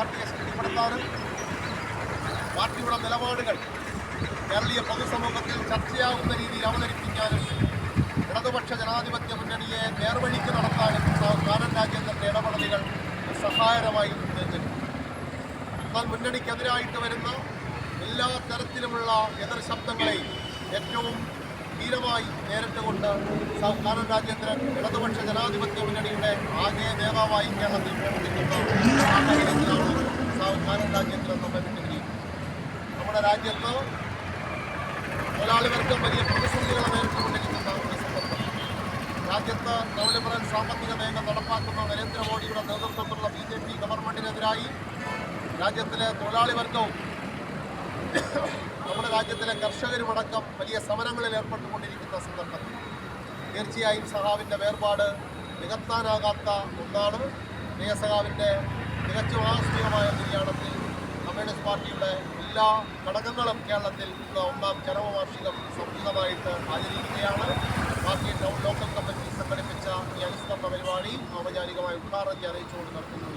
പാർട്ടിയെ ശക്തിപ്പെടുത്താനും പാർട്ടിയുടെ നിലപാടുകൾ കേരളീയ പൊതുസമൂഹത്തിൽ ചർച്ചയാകുന്ന രീതിയിൽ അവതരിപ്പിക്കാനും ഇടതുപക്ഷ ജനാധിപത്യ മുന്നണിയെ നേർവഴിക്ക് നടത്താനും കാനൻ രാജ്യത്തിന്റെ ഇടപെടലുകൾ സഹായകരമായി എന്നാൽ മുന്നണിക്കെതിരായിട്ട് വരുന്ന എല്ലാ തരത്തിലുമുള്ള എതിർ ശബ്ദങ്ങളെയും ഏറ്റവും ധീരമായി നേരിട്ടുകൊണ്ട് കാനൻ രാജ്യത്തിന് ഇടതുപക്ഷ ജനാധിപത്യ മുന്നണിയുടെ ആകെ നേതാവായി കേരളത്തിൽ പ്രവർത്തിക്കുന്ന സാഹചര്യത്തിലാണ് വിട്ടുപിരിയുന്നത് നമ്മുടെ രാജ്യത്ത് തൊഴിലാളി വർഗം വലിയ പ്രതിസന്ധികളെ നേരിട്ടുകൊണ്ടിരിക്കുന്ന രാജ്യത്ത് നവലിബറൽ സാമ്പത്തിക നയങ്ങൾ നടപ്പാക്കുന്ന നരേന്ദ്രമോദിയുടെ നേതൃത്വത്തിലുള്ള ബി ജെ പി ഗവൺമെന്റിനെതിരായി രാജ്യത്തിലെ തൊഴിലാളി വർഗവും രാജ്യത്തിലെ കർഷകരുമടക്കം വലിയ സമരങ്ങളിൽ ഏർപ്പെട്ടുകൊണ്ടിരിക്കുന്ന സന്ദർഭത്തിൽ തീർച്ചയായും സഹാവിന്റെ വേർപാട് നികത്താനാകാത്ത ഒന്നാണ്. പ്രിയ സഹാവിന്റെ തികച്ചും ആകസ്മികമായ നിര്യാണത്തിൽ കമ്മ്യൂണിസ്റ്റ് പാർട്ടിയുടെ എല്ലാ ഘടകങ്ങളും കേരളത്തിൽ ഇന്ന് ഒന്നാം ചരമവാർഷികം സംയുക്തമായിട്ട് ആചരിക്കുകയാണ്. പാർട്ടി ടൗൺ ലോക്കൽ കമ്മിറ്റി സംഘടിപ്പിച്ച ഈ അനുസ്മരണ പരിപാടി ഔപചാരികമായി ഉദ്ഘാടനം അറിയിച്ചുകൊണ്ട് നടത്തുന്നു